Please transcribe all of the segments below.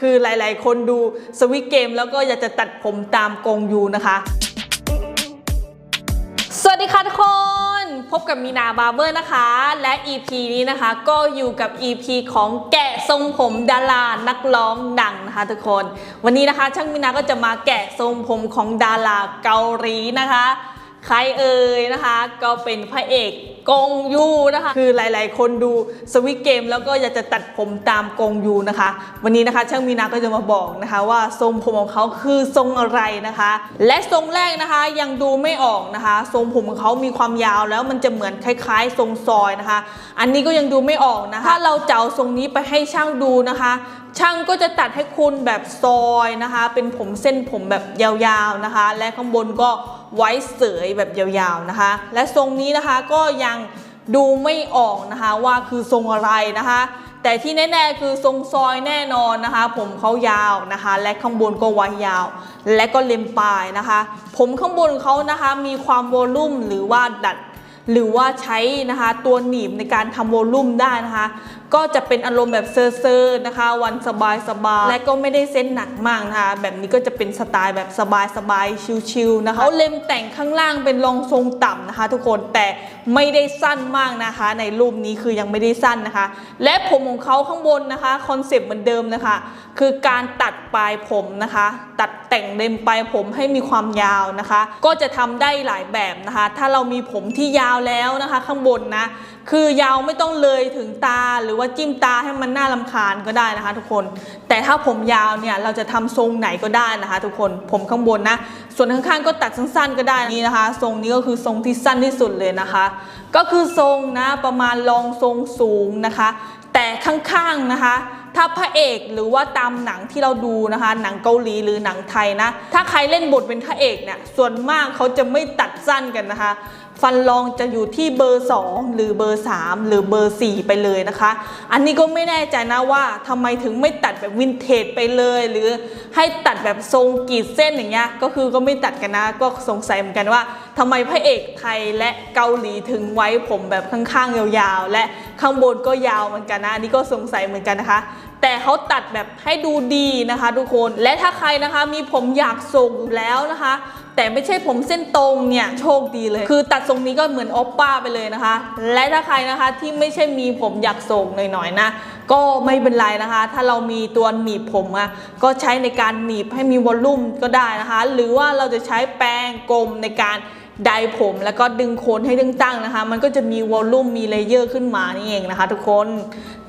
คือหลาย ๆ คนดูสวิตเกมแล้วก็อยากจะตัดผมตามกงยูนะคะ สวัสดีค่ะทุกคน พบกับมีนาบาร์เบอร์นะคะ และ EP นี้นะคะก็อยู่กับ EP ของแกะทรงผมดารานักร้องดังนะคะทุกคน วันนี้นะคะช่างมีนาก็จะมาแกะทรงผมของดาราเกาหลีนะคะ ใครเอ่ยนะคะ ก็เป็นพระเอกกงยูนะคะ คือหลาย ๆ คนดูสวิตเกม แล้วก็อยากจะตัดผมตามกงยูนะคะ วันนี้นะคะช่างมีนาก็จะมาบอกนะคะว่าทรงผมของเขาคือทรงอะไรนะคะ และทรงแรกนะคะยังดูไม่ออกนะคะ ทรงผมของเขามีความยาวแล้วมันจะเหมือนคล้าย ๆ ทรงซอยนะคะ อันนี้ก็ยังดูไม่ออกนะคะถ้าเราจะเอาทรงนี้ไปให้ช่างดูนะคะช่างก็จะตัดให้คุณแบบซอยนะคะ เป็นผมเส้นผมแบบยาวๆนะคะ และข้างบนก็ ไว้เสยแบบยาวๆนะคะ และทรงนี้นะคะก็ยังดูไม่ออกนะคะว่าคือทรงอะไรนะคะ แต่ที่แน่ๆคือทรงซอยแน่นอนนะคะ ผมเขายาวนะคะ และข้างบนก็ไว้ยาว และก็เล็มปลายนะคะ ผมข้างบนเขานะคะมีความโวลุ่มหรือว่าดัด หรือว่าใช้นะคะตัวหนีบในการทำโวลุ่มได้นะคะ ก็จะเป็นอารมณ์แบบเซอร์ๆนะคะ วันสบายสบายๆและก็ไม่ได้เส้นหนักมากนะคะ แบบนี้ก็จะเป็นสไตล์แบบสบายสบายๆชิลๆนะคะเขาเล็มแต่งข้างล่างเป็นรองทรงต่ำนะคะ ทุกคนแต่ไม่ได้สั้นมากนะคะ ในรูปนี้คือยังไม่ได้สั้นนะคะ และผมของเขาข้างบนนะคะคอนเซปต์เหมือนเดิมนะคะ คือการตัดปลายผมนะคะ ตัด แต่งเล็มปลายผมให้มีความยาวนะคะ ก็จะทำได้หลายแบบนะคะ ถ้าเรามีผมที่ยาวแล้วนะคะ ข้างบนนะคือยาวไม่ต้องเลยถึงตาหรือว่าจิ้มตาให้มันน่าลำคาญก็ได้นะคะ ทุกคน แต่ถ้าผมยาวเนี่ยเราจะทำทรงไหนก็ได้นะคะ ทุกคนผมข้างบนนะ ส่วนข้างๆก็ตัดสั้นๆ ก็ได้นี่นะคะ ทรงนี้ก็คือทรงที่สั้นที่สุดเลยนะคะ ก็คือทรงนะประมาณรองทรงสูงนะคะ แต่ข้างๆนะคะ ถ้าพระเอกหรือว่าตามหนังที่เราดูนะคะ หนังเกาหลีหรือหนังไทยนะ ถ้าใครเล่นบทเป็นพระเอกเนี่ยส่วนมากเขาจะไม่ตัดสั้นกันนะคะ ฟันรองจะอยู่ที่เบอร์ 2 หรือเบอร์ 3 หรือเบอร์ 4 ไปเลยนะคะ อันนี้ก็ไม่แน่ใจนะว่าทำไมถึงไม่ตัดแบบวินเทจไปเลย หรือให้ตัดแบบทรงกรีดเส้นอย่างเงี้ยก็คือก็ไม่ตัดกันนะ ก็สงสัยเหมือนกันว่าทำไมพระเอกไทยและเกาหลีถึงไว้ผมแบบข้างๆยาวๆ และข้างบนก็ยาวเหมือนกันนะอันนี้ก็สงสัยเหมือนกันนะคะ แต่เขาตัดแบบให้ดูดีนะคะทุกคน และถ้าใครนะคะมีผมอยากส่งอยู่แล้วนะคะ แต่ไม่ใช่ผมเส้นตรงเนี่ยโชคดีเลย คือตัดทรงนี้ก็เหมือนออปป้าไปเลยนะคะ และถ้าใครนะคะที่ไม่ใช่มีผมอยากส่งหน่อยๆนะก็ไม่เป็นไรนะคะ ถ้าเรามีตัวหนีบผมอะก็ใช้ในการหนีบให้มีวอลลุ่มก็ได้นะคะ หรือว่าเราจะใช้แป้งกลมในการไดผมแล้วก็ดึงโคนให้ตั้งๆนะคะ มันก็จะมีวอลลุ่มมีเลเยอร์ขึ้นมานี่เองนะคะ ทุกคน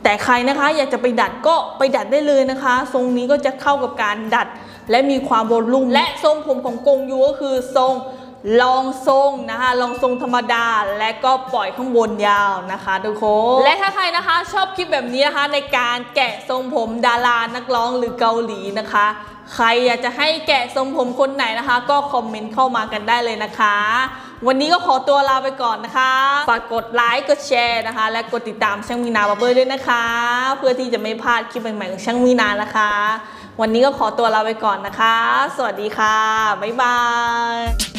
แต่ใครนะคะอยากจะไปดัดก็ไปดัดได้เลยนะคะ ทรงนี้ก็จะเข้ากับการดัด และมีความวอลลุ่มและทรงผมของกงยูก็คือทรงลองทรงนะคะลองทรงธรรมดาและก็ปล่อยข้างบนยาวนะคะทุกคนและถ้าใครนะคะชอบคลิปแบบนี้นะคะในการแกะทรงผมดารานักร้องหรือเกาหลีนะคะ ใครอยากจะให้แกะทรงผมคนไหนนะคะ ก็คอมเมนต์เข้ามากันได้เลยนะคะ วันนี้ก็ขอตัวลาไปก่อนนะคะฝากกดไลค์กดแชร์นะคะ และกดติดตามช่างมีนาบาร์เบอร์ด้วยนะคะ เพื่อที่จะไม่พลาดคลิปใหม่ๆของช่างมีนานะคะ วันนี้ก็ขอตัวลาไปก่อนนะคะ สวัสดีค่ะ บ๊ายบาย